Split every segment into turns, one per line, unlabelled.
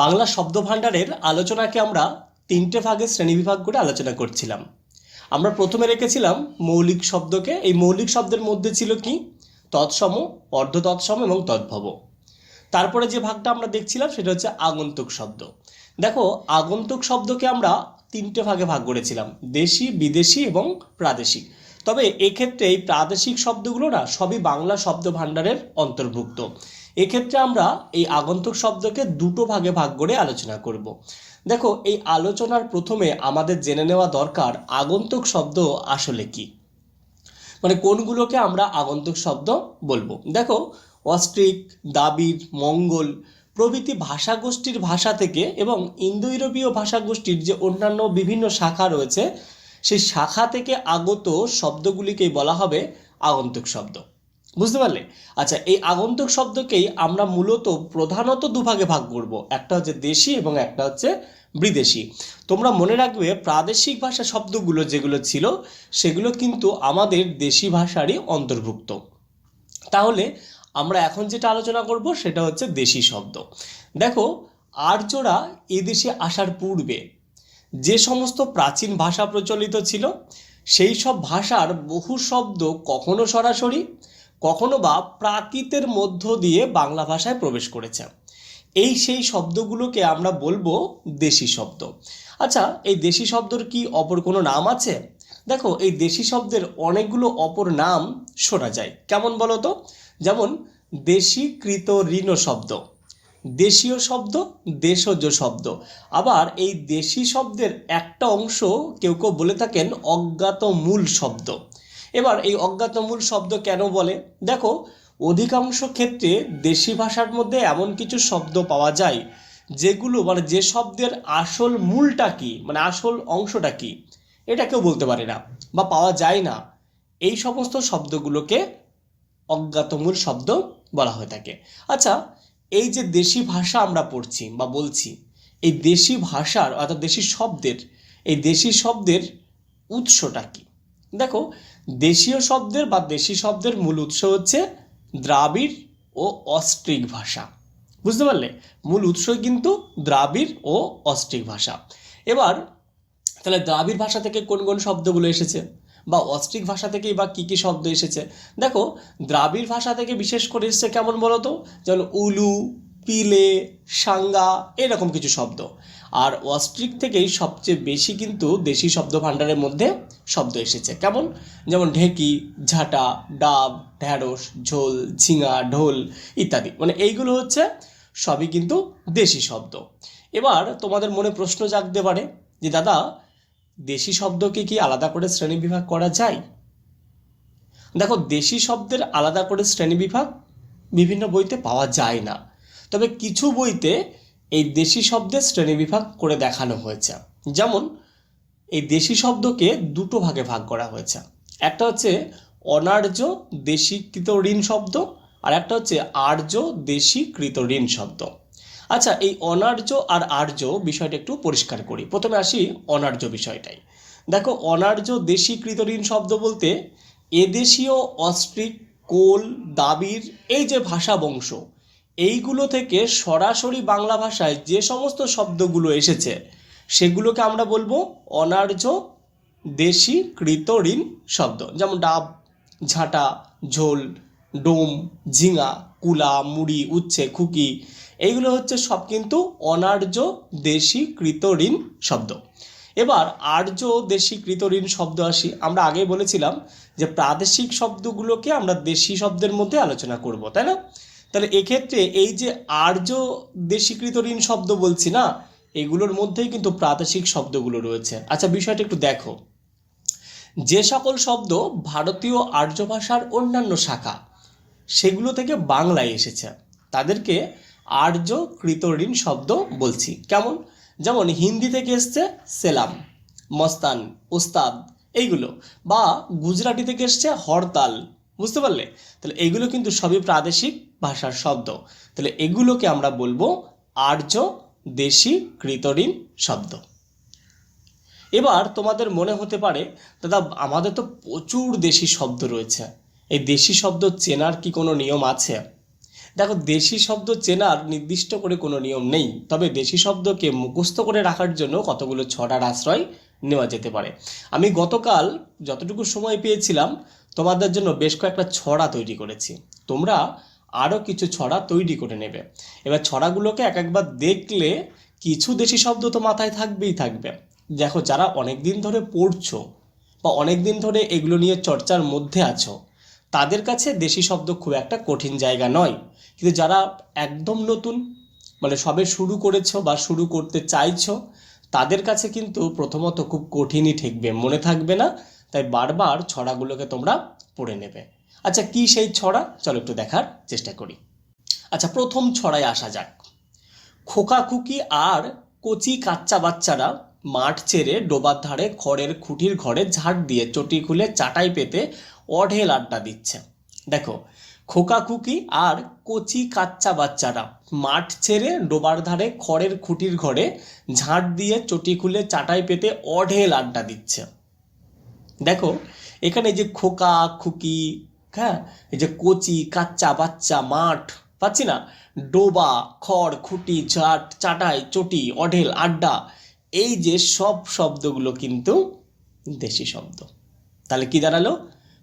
বাংলা শব্দ ভাণ্ডারের আলোচনাকে আমরা তিনটে ভাগে শ্রেণীবিভাগ করে আলোচনা করছিলাম। আমরা প্রথমে রেখেছিলাম মৌলিক শব্দকে। এই মৌলিক শব্দের মধ্যে ছিল কি? তৎসম অর্ধ তৎসম এবং তদ্ভব। তারপরে যে ভাগটা আমরা দেখছিলাম সেটা হচ্ছে আগন্তুক শব্দ। দেখো, আগন্তুক শব্দকে আমরা তিনটে ভাগে ভাগ করেছিলাম, দেশি, বিদেশি এবং প্রাদেশিক তবে এক্ষেত্রে এই প্রাদেশিক শব্দগুলো না সবই বাংলা শব্দ ভাণ্ডারের অন্তর্ভুক্ত। এক্ষেত্রে আমরা এই আগন্তুক শব্দকে দুটো ভাগে ভাগ করে আলোচনা করব। দেখো, এই আলোচনার প্রথমে আমাদের জেনে নেওয়া দরকার আগন্তুক শব্দ আসলে কি। মানে কোনগুলোকে আমরা আগন্তুক শব্দ বলব। দেখো, অস্ট্রিক, দাবির, মঙ্গল প্রভৃতি ভাষাগোষ্ঠীর ভাষা থেকে এবং ইন্দো ইউরোপীয় ভাষাগোষ্ঠীর যে অন্যান্য বিভিন্ন শাখা রয়েছে, সেই শাখা থেকে আগত শব্দগুলিকেই বলা হবে আগন্তুক শব্দ। বুঝতে পারলে? আচ্ছা এই আগন্তুক শব্দকেই আমরা মূলত প্রধানত দুভাগে ভাগ করব। একটা হচ্ছে দেশি এবং একটা হচ্ছে বিদেশি। তোমরা মনে রাখবে, প্রাদেশিক ভাষা শব্দগুলো যেগুলো ছিল, সেগুলো কিন্তু আমাদের দেশি ভাষারই অন্তর্ভুক্ত। তাহলে আমরা এখন যেটা আলোচনা করব, সেটা হচ্ছে দেশি শব্দ। দেখো, আর্যরা এদেশে আসার পূর্বে যে সমস্ত প্রাচীন ভাষা প্রচলিত ছিল, সেই সব ভাষার বহু শব্দ কখনো সরাসরি কখনো বা প্রাকৃতের মধ্য দিয়ে বাংলা ভাষায় প্রবেশ করেছে। এই সেই শব্দগুলোকে আমরা বলব দেশি শব্দ। আচ্ছা এই দেশি শব্দর কি অপর কোনো নাম আছে? দেখো, এই দেশি শব্দের অনেকগুলো অপর নাম শোনা যায়। কেমন বলো তো? যেমন, দেশীকৃত ঋণ শব্দ, দেশীয় শব্দ, দেশজ শব্দ। আবার এই দেশি শব্দের একটা অংশ কেউ কেউ বলে থাকেন অজ্ঞাত মূল শব্দ। এবার এই অজ্ঞাত মূল শব্দ কেন বলে? দেখো, অধিকাংশ ক্ষেত্রে দেশি ভাষার মধ্যে এমন কিছু শব্দ পাওয়া যায়, যেগুলো মানে যে শব্দের আসল মূলটা কি মানে আসল অংশটা কি, এটা কেউ বলতে পারে না বা পাওয়া যায় না। এই সমস্ত শব্দগুলোকে অজ্ঞাতমূল শব্দ বলা হয়ে থাকে। আচ্ছা এই যে দেশি ভাষা আমরা পড়ছি বা বলছি, এই দেশি ভাষার অর্থাৎ দেশি শব্দের, এই দেশি শব্দের উৎসটা কি? দেখো, দেশীয় শব্দের বা দেশি শব্দের মূল উৎস হচ্ছে দ্রাবিড় ও অস্ট্রিক ভাষা। বুঝতে পারলে? মূল উৎস কিন্তু দ্রাবিড় ও অস্ট্রিক ভাষা। এবার, তাহলে দ্রাবিড় ভাষা থেকে কোন কোন শব্দগুলো এসেছে? বা অস্ট্রিক ভাষা থেকেই বা কী কী শব্দ এসেছে? দেখো, দ্রাবিড় ভাষা থেকে বিশেষ করে এসেছে কেমন বলো তো যেমন উলু, পিলে, সাঙ্গা, এরকম কিছু শব্দ। আর অস্ট্রিক থেকেই সবচেয়ে বেশি কিন্তু দেশি শব্দ ভাণ্ডারের মধ্যে শব্দ এসেছে। কেমন? যেমন ঢেকি, ঝাঁটা, ডাব, ঢ্যাঁড়স, ঝোল, ঝিঙা, ঢোল ইত্যাদি। মানে এইগুলো হচ্ছে সবই কিন্তু দেশি শব্দ। এবার তোমাদের মনে প্রশ্ন জাগতে পারে যে, দাদা, দেশি শব্দকে কি আলাদা করে শ্রেণীবিভাগ করা যায়? দেখো, দেশি শব্দের আলাদা করে শ্রেণীবিভাগ বিভিন্ন বইতে পাওয়া যায় না। তবে কিছু বইতে এই দেশি শব্দের শ্রেণীবিভাগ করে দেখানো হয়েছে। যেমন, এই দেশি শব্দকে দুটো ভাগে ভাগ করা হয়েছে। একটা হচ্ছে অনার্য দেশীকৃত ঋণ শব্দ আর একটা হচ্ছে আর্য দেশীকৃত ঋণ শব্দ। আচ্ছা এই অনার্য আর আর্য বিষয়টা একটু পরিষ্কার করি। প্রথমে আসি অনার্য বিষয়টাই। দেখো, অনার্য দেশীকৃত ঋণ শব্দ বলতে এদেশীয় অস্ট্রিক কোল, দাবির, এই যে ভাষা বংশ এইগুলো থেকে সরাসরি বাংলা ভাষায় যে সমস্ত শব্দগুলো এসেছে, সেগুলোকে আমরা বলব অনার্য দেশি কৃত ঋণ শব্দ। যেমন ডাব, ঝাঁটা, ঝোল, ডোম, ঝিঙা, কুলা, মুড়ি, উচ্ছে, খুকি, এইগুলো হচ্ছে সব কিন্তু অনার্য দেশি কৃত ঋণ শব্দ। এবার আর্য দেশি কৃত ঋণ শব্দ আসি। আমরা আগে বলেছিলাম যে প্রাদেশিক শব্দগুলোকে আমরা দেশি শব্দের মধ্যে আলোচনা করব, তাই না? তাহলে এক্ষেত্রে এই যে আর্য দেশীকৃত ঋণ শব্দ বলছি না, এগুলোর মধ্যেই কিন্তু প্রাদেশিক শব্দগুলো রয়েছে। আচ্ছা বিষয়টা একটু দেখো। যে সকল শব্দ ভারতীয় আর্য ভাষার অন্যান্য শাখা, সেগুলো থেকে বাংলায় এসেছে। তাদেরকে আর্য কৃত ঋণ শব্দ বলছি। কেমন? যেমন হিন্দি থেকে এসছে সেলাম, মস্তান উস্তাদ এইগুলো। বা গুজরাটি থেকে এসছে হরতাল বুঝতে পারলে? তাহলে এগুলো কিন্তু সবই প্রাদেশিক ভাষার শব্দ। তাহলে এগুলোকে আমরা বলব আর্য দেশি কৃতঋণ শব্দ। এবার তোমাদের মনে হতে পারে, দাদা, আমাদের তো প্রচুর দেশি শব্দ রয়েছে। এই দেশি শব্দ চেনার কি কোনো নিয়ম আছে? দেখো, দেশি শব্দ চেনার নির্দিষ্ট করে কোনো নিয়ম নেই। তবে দেশি শব্দকে মুখস্থ করে রাখার জন্য কতগুলো ছড়ার আশ্রয় নেওয়া যেতে পারে। আমি গতকাল যতটুকু সময় পেয়েছিলাম, তোমাদের জন্য বেশ কয়েকটা ছড়া তৈরি করেছি। তোমরা আরও কিছু ছড়া তৈরি করে নেবে। এবার ছড়াগুলোকে এক একবার দেখলে কিছু দেশি শব্দ তো মাথায় থাকবেই থাকবে। দেখো, যারা অনেক দিন ধরে পড়ছো বা অনেক দিন ধরে এগুলো নিয়ে চর্চার মধ্যে আছো, তাদের কাছে দেশি শব্দ খুব একটা কঠিন জায়গা নয়। কিন্তু যারা একদম নতুন মানে সবে শুরু করেছ বা শুরু করতে চাইছো তাদের কাছে কিন্তু প্রথমত খুব কঠিনই ঠেকবে, মনে থাকবে না। তাই বারবার ছড়াগুলোকে তোমরা পড়ে নেবে। আচ্ছা কি সেই ছড়া? চলো একটু দেখার চেষ্টা করি। আচ্ছা প্রথম ছড়ায় আসা যাক। খোকা খুকি আর কচি কাচ্চা বাচ্চারা মাঠ ছেড়ে ডোবার ধারে খড়ের খুঁটির ঘরে ঝাড় দিয়ে চটি খুলে চাটাই পেতে অঢেল আড্ডা দিচ্ছে। দেখো, খোকা খুকি আর কচি কাচ্চা বাচ্চারা। মাঠ ছেড়ে ডোবার ধারে খড়ের খুঁটির ঘরে ঝাঁট দিয়ে চটি খুলে চাটাই পেতে অঢেল আড্ডা দিচ্ছে। দেখো, এখানে যে খোকা, খুকি হ্যাঁ এই যে কচি, কাচ্চা বাচ্চা, মাঠ, পাচ্ছি না? ডোবা, খড়, খুঁটি, ঝাট, চাটাই, চটি, অঢেল আড্ডা, এই যে সব শব্দগুলো কিন্তু দেশি শব্দ। তাহলে কি দাঁড়াল?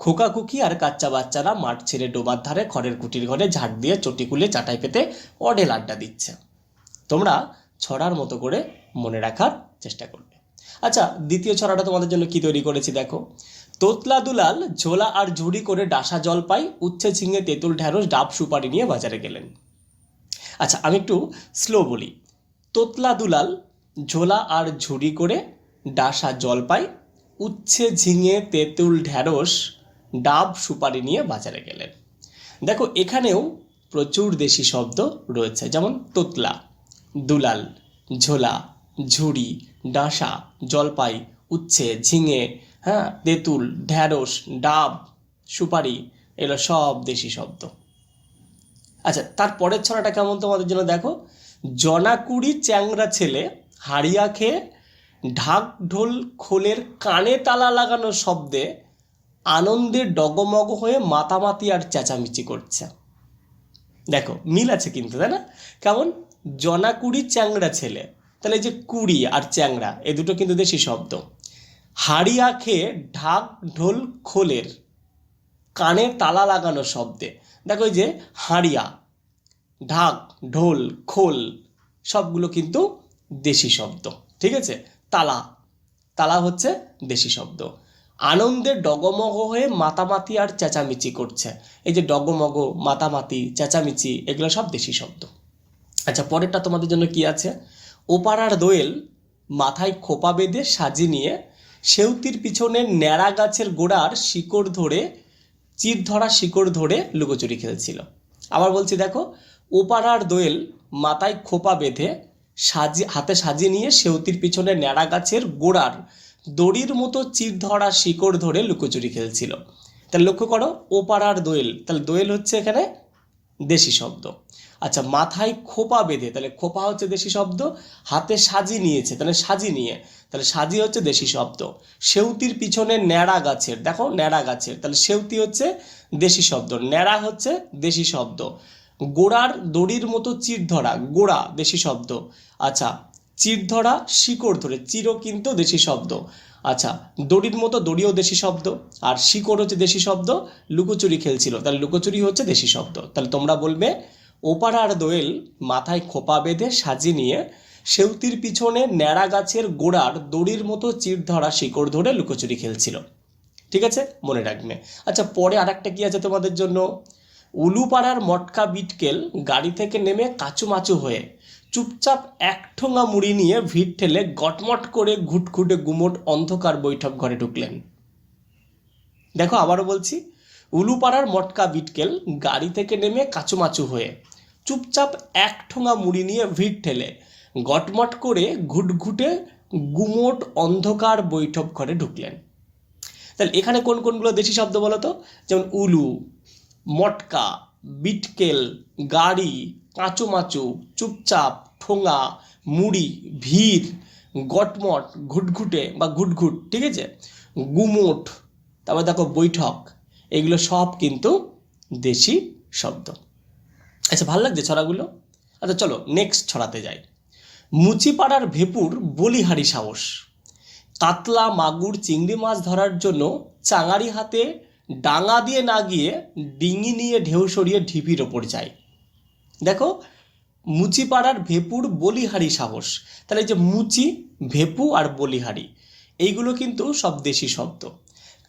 খোকা খুকি আর কাচ্চা বাচ্চারা মাঠ ছেড়ে ডোবার ধারে খড়ের কুটির ঘরে ঝাঁট দিয়ে চটি খুলে চাটাই পেতে অডেল আড্ডা দিচ্ছে। তোমরা ছড়ার মতো করে মনে রাখার চেষ্টা করবে। আচ্ছা দ্বিতীয় ছড়াটা তোমাদের জন্য কি তৈরি করেছি দেখো। তোতলা দুলাল ঝোলা আর ঝুড়ি করে ডাসা জল পাই, উচ্ছে ঝিঙে, তেঁতুল, ঢ্যাঁড়স, ডাব, সুপারি নিয়ে বাজারে গেলেন। আচ্ছা আমি একটু স্লো বলি। তোতলা দুলাল ঝোলা আর ঝুড়ি করে ডাসা জল পাই, উচ্ছে ঝিঙে, তেঁতুল, ঢ্যাঁড়স ডাব সুপারি নিয়ে বাজারে গেলেন। দেখো, এখানেও প্রচুর দেশি শব্দ রয়েছে, যেমন তোতলা, দুলাল, ঝোলা, ঝুড়ি, ডাঁসা, জলপাই, উচ্ছে, ঝিঙে হ্যাঁ তেঁতুল, ঢ্যাঁড়স, ডাব, সুপারি, এগুলো সব দেশি শব্দ। আচ্ছা তার পরের ছড়াটা কেমন তোমাদের জন্য দেখো? জনাকুড়ি চ্যাংরা ছেলে হাড়িয়া খেয়ে ঢাক ঢোল খোলের কানে তালা লাগানো শব্দে আনন্দে ডগমগ হয়ে মাতামাতি আর চেঁচামেচি করছে। দেখো, মিল আছে কিন্তু, তাই না? কেমন? জনাকুড়ি চ্যাংড়া ছেলে। তাহলে যে কুড়ি আর চ্যাংড়া, এ দুটো কিন্তু দেশি শব্দ। হাড়িয়া খেয়ে ঢাক ঢোল খোলের, কানে তালা লাগানো শব্দে। দেখো যে হাড়িয়া, ঢাক ঢোল খোল, সবগুলো কিন্তু দেশি শব্দ, ঠিক আছে? তালা তালা হচ্ছে দেশি শব্দ। আনন্দে ডগমগ হয়ে মাতামাতি আর চেঁচামেচি করছে। এই যে ডগমগ, মাতামাতি, চেঁচামেচি, এগুলো সব দেশি শব্দ। আচ্ছা পরেরটা তোমাদের জন্য কি আছে? ওপাড়ার দোয়েল মাথায় খোপা বেঁধে সাজি নিয়ে সেউতির পিছনে ন্যাড়া গাছের গোড়ার শিকড় ধরে, চির ধরা শিকড় ধরে লুকোচুরি খেলছিল। আবার বলছি, দেখো, ওপাড়ার দোয়েল মাথায় খোপা বেঁধে সাজি, হাতে সাজিয়ে নিয়ে সেউতির পিছনে ন্যাড়া গাছের গোড়ার দড়ির মতো চির ধরা শিকড় ধরে লুকোচুরি খেলছিল। তাহলে লক্ষ্য করো, ওপাড়ার দোয়েল, তাহলে দোয়েল হচ্ছে এখানে দেশি শব্দ। আচ্ছা মাথায় খোপা বেঁধে, তাহলে খোপা হচ্ছে দেশি শব্দ, হাতে সাজি নিয়েছে, তাহলে সাজি নিয়ে, তাহলে সাজি হচ্ছে দেশি শব্দ। সেউতির পিছনে ন্যাড়া গাছের, দেখো ন্যাড়া গাছের, তাহলে সেউতি হচ্ছে দেশি শব্দ, ন্যাড়া হচ্ছে দেশি শব্দ। গোড়ার দড়ির মতো চির ধরা গোড়া, দেশি শব্দ। আচ্ছা চির ধরা শিকড় ধরে চিরও কিন্তু দেশি শব্দ। আচ্ছা দড়ির মতো দড়িও দেশি শব্দ, আর শিকড় হচ্ছে দেশি শব্দ, লুকোচুরি খেলছিল, তাহলে লুকোচুরি হচ্ছে দেশি শব্দ। তাহলে তোমরা বলবে ওপাড়ার দোয়েল মাথায় খোপা বেঁধে সাজিয়ে নিয়ে সেউতির পিছনে ন্যাড়া গাছের গোড়ার দড়ির মতো চির ধরা শিকড় ধরে লুকোচুরি খেলছিল। ঠিক আছে? মনে রাখবে। আচ্ছা পরে আর একটা কী আছে তোমাদের জন্য? উলুপাড়ার মটকা বিটকেল গাড়ি থেকে নেমে কাচুমাচু হয়ে চুপচাপ এক ঠোঙা মুড়ি নিয়ে ভিড় ঠেলে গটমট করে ঘুটঘুটে গুমোট অন্ধকার বৈঠক ঘরে ঢুকলেন। দেখো, আবারও বলছি, উলুপাড়ার মটকা বিটকেল গাড়ি থেকে নেমে কাচুমাচু হয়ে চুপচাপ এক ঠোঙা মুড়ি নিয়ে ভিড় ঠেলে গটমট করে ঘুটঘুটে গুমোট অন্ধকার বৈঠক ঘরে ঢুকলেন। তাহলে এখানে কোন কোনগুলো দেশি শব্দ বলো তো? যেমন উলু, মটকা, বিটকেল, গাড়ি কাঁচুমাচু, চুপচাপ, ঠোঙা, মুড়ি, ভিড়, গটমট, ঘুটঘুটে বা ঘুটঘুট, ঠিক আছে? গুমোট, তারপর দেখো বৈঠক, এগুলো সব কিন্তু দেশি শব্দ। আচ্ছা ভালো লাগছে ছড়াগুলো? আচ্ছা চলো নেক্সট ছড়াতে যাই। মুচিপাড়ার ভেপুর বলিহারি সাহস। কাতলা মাগুর চিংড়ি মাছ ধরার জন্য চাঙারি হাতে ডাঙা দিয়ে না গিয়ে ডিঙি নিয়ে ঢেউ সরিয়ে ঢিপির ওপর যায়। দেখো, মুচিপাড়ার ভেপুর বলিহারি সাহস। তাহলে এই যে মুচি, ভেপু আর বলিহারি, এইগুলো কিন্তু সব দেশি শব্দ।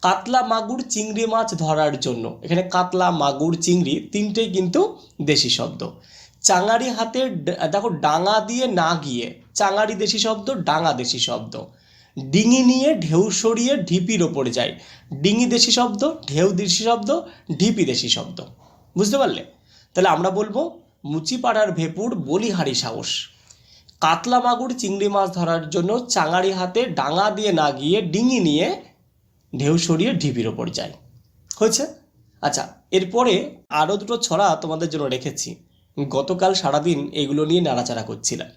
কাতলা মাগুর চিংড়ি মাছ ধরার জন্য। এখানে কাতলা, মাগুর, চিংড়ি তিনটেই কিন্তু দেশি শব্দ। চাঙারি হাতে দেখো, ডাঙা দিয়ে না গিয়ে, চাঙারি দেশি শব্দ, ডাঙা দেশি শব্দ। ডিঙি নিয়ে ঢেউ সরিয়ে ঢিপির ওপরে যায়। ডিঙি দেশি শব্দ, ঢেউ দেশি শব্দ, ঢিপি দেশি শব্দ। বুঝতে পারলে? তাহলে আমরা বলব মুচিপাড়ার ভেপুর বলিহারি সাহস। কাতলা মাগুর চিংড়ি মাছ ধরার জন্য চাঙারি হাতে ডাঙা দিয়ে না গিয়ে ডিঙি নিয়ে ঢেউ সরিয়ে ঢিপির ওপর যায়। হয়েছে? আচ্ছা এরপরে আরও দুটো ছড়া তোমাদের জন্য রেখেছি। গতকাল সারাদিন এগুলো নিয়ে নাড়াচাড়া করছিলাম।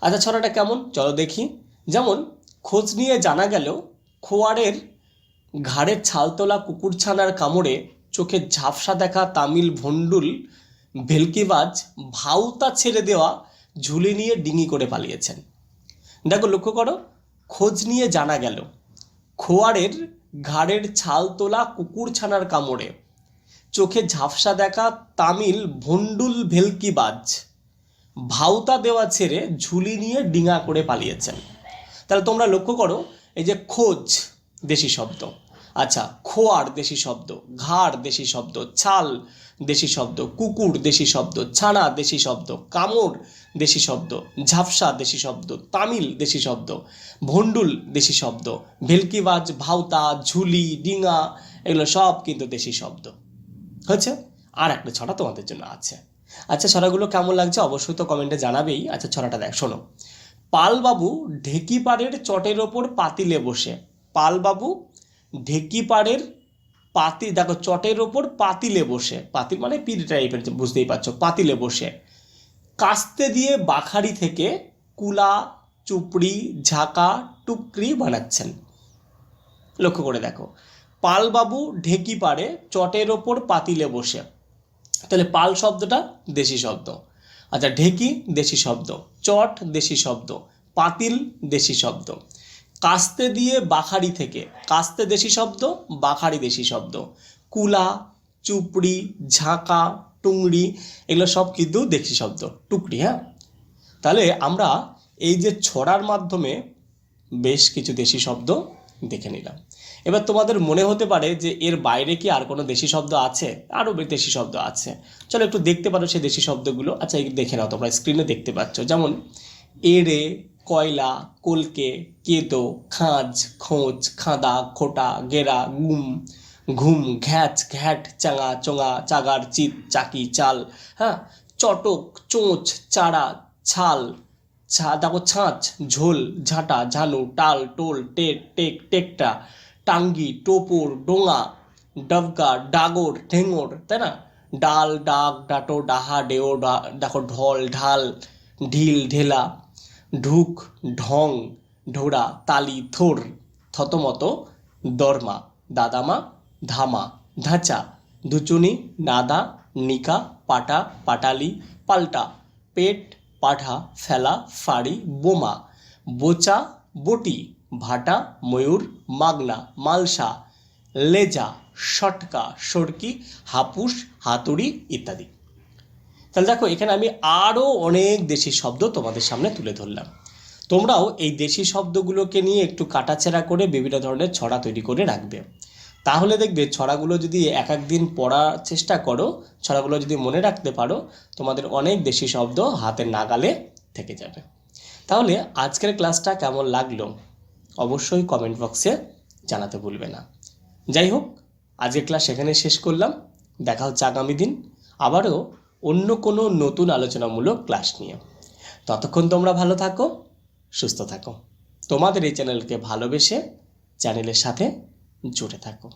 আচ্ছা ছড়াটা কেমন? চলো দেখি। যেমন, খোঁজ নিয়ে জানা গেল, খোয়ারের ঘাড়ের ছালতোলা কুকুরছানার কামড়ে চোখে ঝাপসা দেখা তামিল ভন্ডুল ভেলকিবাজ ভাউতা ছেড়ে দেওয়া ঝুলি নিয়ে ডিঙি করে পালিয়েছেন। দেখো, লক্ষ্য করো, খোঁজ নিয়ে জানা গেল, খোয়ারের ঘাড়ের ছাল তোলা কুকুরছানার কামড়ে, চোখে ঝাপসা দেখা তামিল ভন্ডুল ভেলকিবাজ ভাউতা দেওয়া ছেড়ে ঝুলি নিয়ে ডিঙা করে পালিয়েছেন। তাহলে তোমরা লক্ষ্য করো, এই যে খোঁজ, দেশি শব্দ। আচ্ছা খোয়ার দেশি শব্দ, ঘাড় দেশি শব্দ, ছাল দেশি শব্দ, কুকুর দেশি শব্দ, ছানা দেশি শব্দ, কামড় দেশি শব্দ, ঝাপসা দেশি শব্দ, তামিল দেশি শব্দ ভন্ডুল দেশি শব্দ, ভেলকিবাজ ভাউতা ঝুলি, ডিঙা, এগুলো সব কিন্তু দেশি শব্দ। হচ্ছে আর একটা ছড়া তোমাদের জন্য আছে। আচ্ছা ছড়াগুলো কেমন লাগছে অবশ্যই তো কমেন্টে জানাবেই। আচ্ছা ছড়াটা দেখ, শোনো। পালবাবু ঢেকি পাড়ের চটের ওপর পাতিলে বসে। পালবাবু ঢেকিপাড়ের পাতি, দেখো চটের ওপর পাতিলে বসে পাতিল মানে পিড়ি টাইপের বুঝতেই পারছ, পাতিলে বসে। কাস্তে দিয়ে বাখারি থেকে কুলা, চুপড়ি, ঝাঁকা, টুকরি বানাচ্ছেন। লক্ষ্য করে দেখো, পালবাবু ঢেকি পাড়ে চটের ওপর পাতিলে বসে। তাহলে পাল শব্দটা দেশি শব্দ। আচ্ছা ঢেকি দেশি শব্দ, চট দেশি শব্দ, পাতিল দেশি শব্দ। কাস্তে দিয়ে বাখারি থেকে। কাস্তে দেশি শব্দ, বাখারি দেশি শব্দ। কুলা, চুপড়ি, ঝাঁকা টুংরি এগুলো সব কিন্তু দেশি শব্দ, টুকরি হ্যাঁ? তাহলে আমরা এই যে ছড়ার মাধ্যমে বেশ কিছু দেশি শব্দ দেখে নিলাম। এবার তোমাদের মনে হতে পারে যে এর বাইরে কি আর কোনো দেশি শব্দ আছে? আরও দেশি শব্দ আছে। চলো একটু দেখতে পারো সেই দেশি শব্দগুলো। আচ্ছা দেখে নাও তোমরা স্ক্রিনে দেখতে পাচ্ছ। যেমন এড়ে কয়লা, কলকে কেতো খাঁজ, খোঁজ, খাঁদা, খোটা, গেরা, গুম, ঘুম, ঘ্যাচ, ঘ্যাট, চাঙা, চোঙা, চাগার, চিত, চাকি, চাল হ্যাঁ? চটক, চোঁচ, চারা, ছাল, ছা, দেখো ছাঁচ, ঝোল, ঝাঁটা ঝানু টাল, টোল টেক টেক, টেকটা, টাঙ্গি, টোপর, ডোঙা ডবকা ডাগর ঠেঙর তাই না? ডাল, ডাক, ডাটো, ডাহা, ডেও, ডা- দেখো ঢল, ঢাল, ঢিল, ঢেলা ঢুক, ঢং, ঢোড়া, তালি থোর থতমত, দরমা, দাদামা, ধামা, ধাঁচা ধুচুনি নাদা, নিকা, পাটা, পাটালি, পাল্টা, পেট পাঠা ফেলা, ফাড়ি, বোমা, বোচা, বটি, ভাটা, ময়ূর, মাগনা, মালসা, লেজা, শটকা, সরকি, হাপুস, হাতুড়ি ইত্যাদি। তাহলে দেখো, এখানে আমি আরও অনেক দেশি শব্দ তোমাদের সামনে তুলে ধরলাম। তোমরাও এই দেশি শব্দগুলোকে নিয়ে একটু কাটাছেড়া করে বিভিন্ন ধরনের ছড়া তৈরি করে রাখবে। তাহলে দেখবে ছড়াগুলো যদি এক এক দিন পড়ার চেষ্টা করো, ছড়াগুলো যদি মনে রাখতে পারো, তোমাদের অনেক দেশি শব্দ হাতের নাগালে থেকে যাবে। তাহলে আজকের ক্লাসটা কেমন লাগল? অবশ্যই কমেন্ট বক্সে জানাতে ভুলবে না। যাই হোক, আজকের ক্লাস এখানে শেষ করলাম। দেখা হচ্ছে আগামী দিন। আবারও অন্য কোনো নতুন আলোচনামূলক ক্লাস নিয়ে। ততক্ষণ তোমরা ভালো থাকো, সুস্থ থাকো। তোমাদের এই চ্যানেলকে ভালোবেসে চ্যানেলের সাথে জুড়ে থাকো।